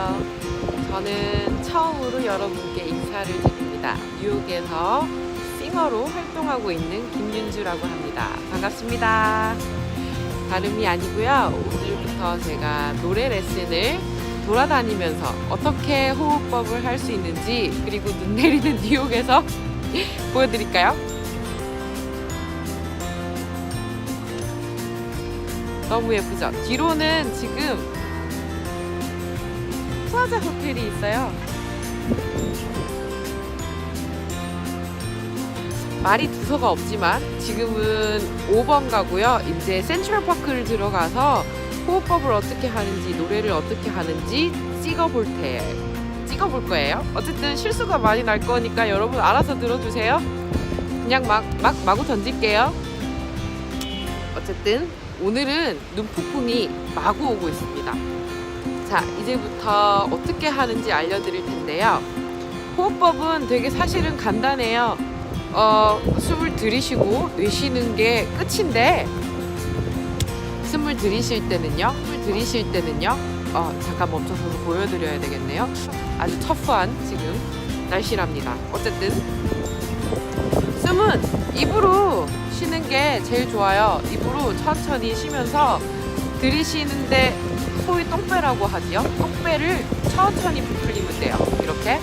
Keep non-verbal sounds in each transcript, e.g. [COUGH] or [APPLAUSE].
안녕하세요. 저는 처음으로 여러분께 인사를 드립니다. 뉴욕에서 싱어로 활동하고 있는 김윤주라고 합니다. 반갑습니다. 다름이 아니고요. 오늘부터 제가 노래 레슨을 돌아다니면서 어떻게 호흡법을 할 수 있는지 그리고 눈 내리는 [LAUGHS] 뉴욕에서 보여드릴까요? 너무 예쁘죠? 뒤로는 지금 호텔이 있어요. 말이 두서가 없지만 지금은 5번 가고요. 이제 센트럴파크를 들어가서 호흡법을 어떻게 하는지 노래를 어떻게 하는지 찍어볼 테 찍어볼 거예요. 어쨌든 실수가 많이 날 거니까 여러분 알아서 들어주세요. 그냥 막, 막 마구 던질게요. 어쨌든 오늘은 눈폭풍이 마구 오고 있습니다. 자, 이제부터 어떻게 하는지 알려드릴 텐데요. 호흡법은 되게 사실은 간단해요. 어, 숨을 들이쉬고 내쉬는 게 끝인데, 숨을 들이쉴 때는요, 숨을 들이쉴 때는요, 어, 잠깐 멈춰서 보여드려야 되겠네요. 아주 터프한 지금 날씨랍니다. 어쨌든, 숨은 입으로 쉬는 게 제일 좋아요. 입으로 천천히 쉬면서 들이쉬는데 소위 똥배라고 하지요. 똥배를 천천히 부풀리면 돼요. 이렇게.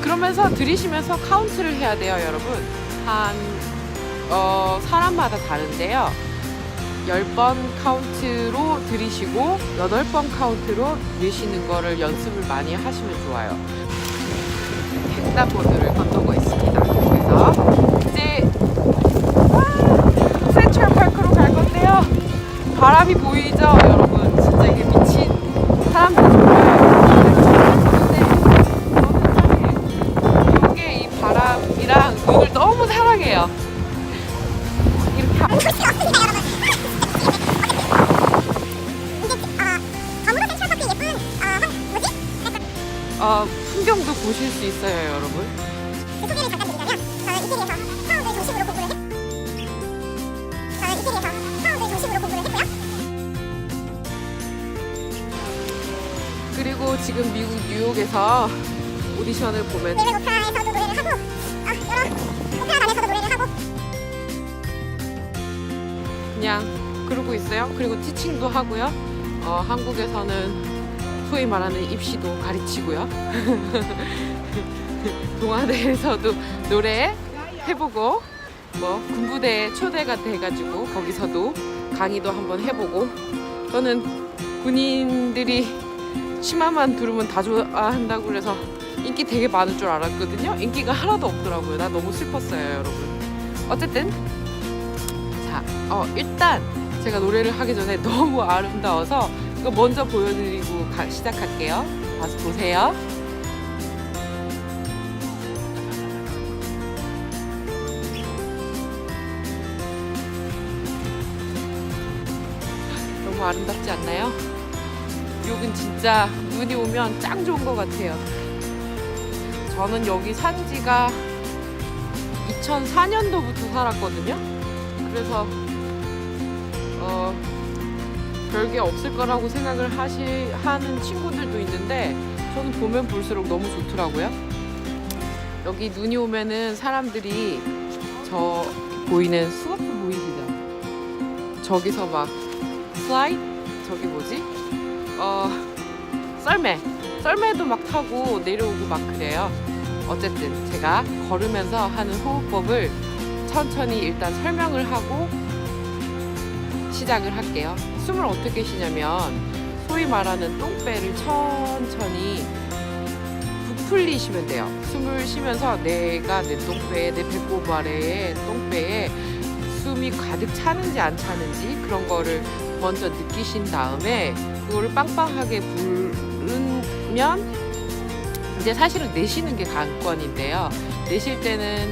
그러면서 들이쉬면서 카운트를 해야 돼요, 여러분. 한, 어, 사람마다 다른데요. 10번 카운트로 들이쉬고 8번 카운트로 내쉬는 거를 연습을 많이 하시면 좋아요. 횡단보도를 건너고 바람이 보이죠, 여러분? 진짜 이게 미친 사람들 정말 이게 이 바람이랑 눈을 너무 사랑해요. 이렇게 하- 어, 풍경도 보실 수 있어요, 여러분. 소개를 잠깐 드리자면 저는 이태리에서 그리고 지금 미국 뉴욕에서 오디션을 보면 외국 오페라에서도 노래를 하고 아, 여러 오페라단에서도 노래를 하고 그냥 그러고 있어요. 그리고 티칭도 하고요. 어, 한국에서는 소위 말하는 입시도 가르치고요. [LAUGHS] 동아대에서도 노래 해보고 뭐 군부대에 초대가 돼가지고 거기서도 강의도 한번 해보고 저는 군인들이 치마만 두르면 다 좋아한다고 그래서 인기 되게 많을 줄 알았거든요. 인기가 하나도 없더라고요. 나 너무 슬펐어요, 여러분. 어쨌든 자, 어, 일단 제가 노래를 하기 전에 너무 아름다워서 이거 먼저 보여드리고 가- 시작할게요. 봐서 보세요. 너무 아름답지 않나요? 여긴 진짜 눈이 오면 짱 좋은 것 같아요. 저는 여기 산 지가 2004년도부터 살았거든요. 그래서 어, 별게 없을 거라고 생각을 하시 하는 친구들도 있는데 저는 보면 볼수록 너무 좋더라고요. 여기 눈이 오면은 사람들이 저 보이는 슬로프 보이시죠? 저기서 막 슬라이드 저기 뭐지? 어 썰매 썰매도 막 타고 내려오고 막 그래요. 어쨌든 제가 걸으면서 하는 호흡법을 천천히 일단 설명을 하고 시작을 할게요. 숨을 어떻게 쉬냐면 소위 말하는 똥배를 천천히 부풀리시면 돼요. 숨을 쉬면서 내가 내 똥배에 내 배꼽 아래에 똥배에 숨이 가득 차는지 안 차는지 그런 거를 먼저 느끼신 다음에 그거를 빵빵하게 부르면 이제 사실은 내쉬는 게 관건인데요. 내쉴 때는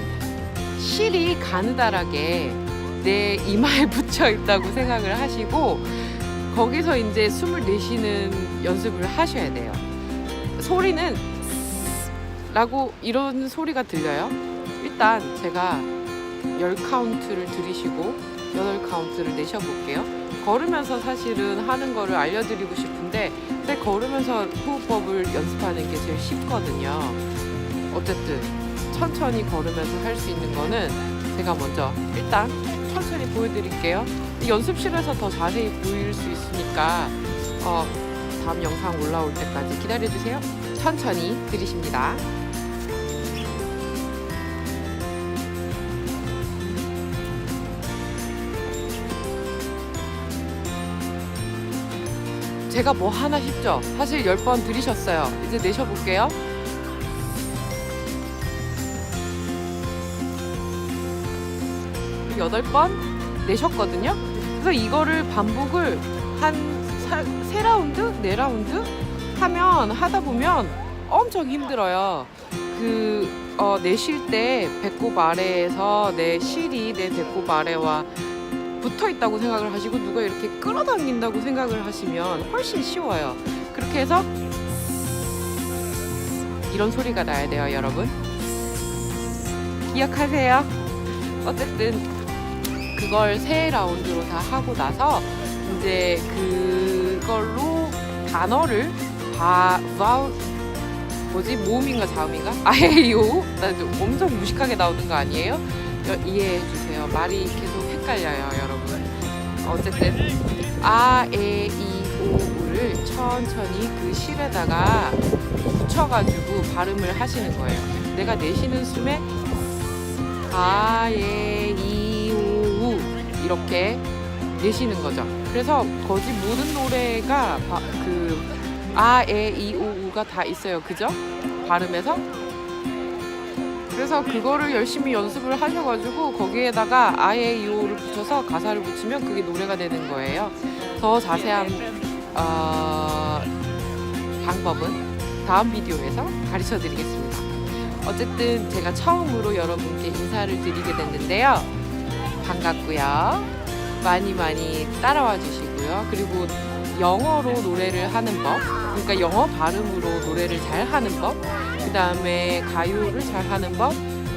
실이 가느다랗게 내 이마에 [LAUGHS] 붙여 있다고 생각을 하시고 거기서 이제 숨을 내쉬는 연습을 하셔야 돼요. 소리는 라고 이런 소리가 들려요. 일단 제가 열 카운트를 들이쉬고 여덟 카운트를 내셔볼게요. 걸으면서 사실은 하는 거를 알려드리고 싶은데 근데 걸으면서 호흡법을 연습하는 게 제일 쉽거든요. 어쨌든 천천히 걸으면서 할 수 있는 거는 제가 먼저 일단 천천히 보여드릴게요. 연습실에서 더 자세히 보일 수 있으니까 어, 다음 영상 올라올 때까지 기다려주세요. 천천히 들이십니다. 제가 뭐 하나 싶죠? 사실 10번 들이셨어요. 이제 내셔볼게요. 여덟 번 내셨거든요. 그래서 이거를 반복을 한 세 라운드, 네 라운드 하면 하다 보면 엄청 힘들어요. 그 어, 내쉴 때 배꼽 아래에서 내 실이 내 배꼽 아래와 붙어 있다고 생각을 하시고 누가 이렇게 끌어당긴다고 생각을 하시면 훨씬 쉬워요. 그렇게 해서 이런 소리가 나야 돼요, 여러분. 기억하세요. 어쨌든 그걸 세 라운드로 다 하고 나서 이제 그걸로 단어를 바, 바우, 뭐지 모음인가 자음인가 [LAUGHS] 아예요 나좀 엄청 무식하게 나오는 거 아니에요? 여- 이해해 주세요 말이 계속 헷갈려요 여러분 어쨌든 아 에 이 오 우를 천천히 그 실에다가 붙여가지고 발음을 하시는 거예요 내가 내쉬는 숨에 아 에 이 오 우 이렇게 내쉬는 거죠 그래서 거지 모든 노래가 바- 그 아 에 이 오 우가 다 있어요. 그죠? 발음에서. 그래서 그거를 열심히 연습을 하셔가지고 거기에다가 아에이오우를 붙여서 가사를 붙이면 그게 노래가 되는 거예요. 더 자세한 어, 방법은 다음 비디오에서 가르쳐 드리겠습니다. 어쨌든 제가 처음으로 여러분께 인사를 드리게 됐는데요. 반갑고요. 많이 많이 따라와 주시고요. 그리고 영어로 노래를 하는 법, 그러니까 영어 발음으로 노래를 잘 하는 법, 그 다음에 가요를 잘 하는 법,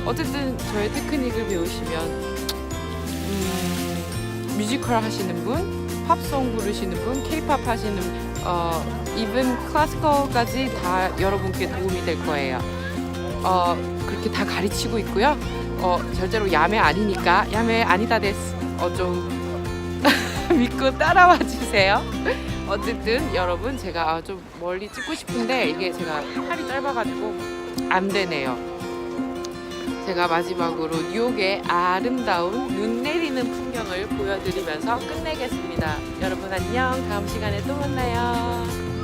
어쨌든 저의 테크닉을 배우시면, 음, 뮤지컬 하시는 분, 팝송 부르시는 분, 케이팝 하시는, 어, 이븐 클래시컬까지 다 여러분께 도움이 될 거예요. 어, 그렇게 다 가르치고 있고요. 어, 절대로 야매 아니니까, 야매 아니다 데스. 어, 좀, [LAUGHS] 믿고 따라와 주세요. 어쨌든 여러분 제가 좀 멀리 찍고 싶은데 이게 제가 팔이 짧아가지고 안 되네요. 제가 마지막으로 뉴욕의 아름다운 눈 내리는 풍경을 보여드리면서 끝내겠습니다. 여러분 안녕. 다음 시간에 또 만나요.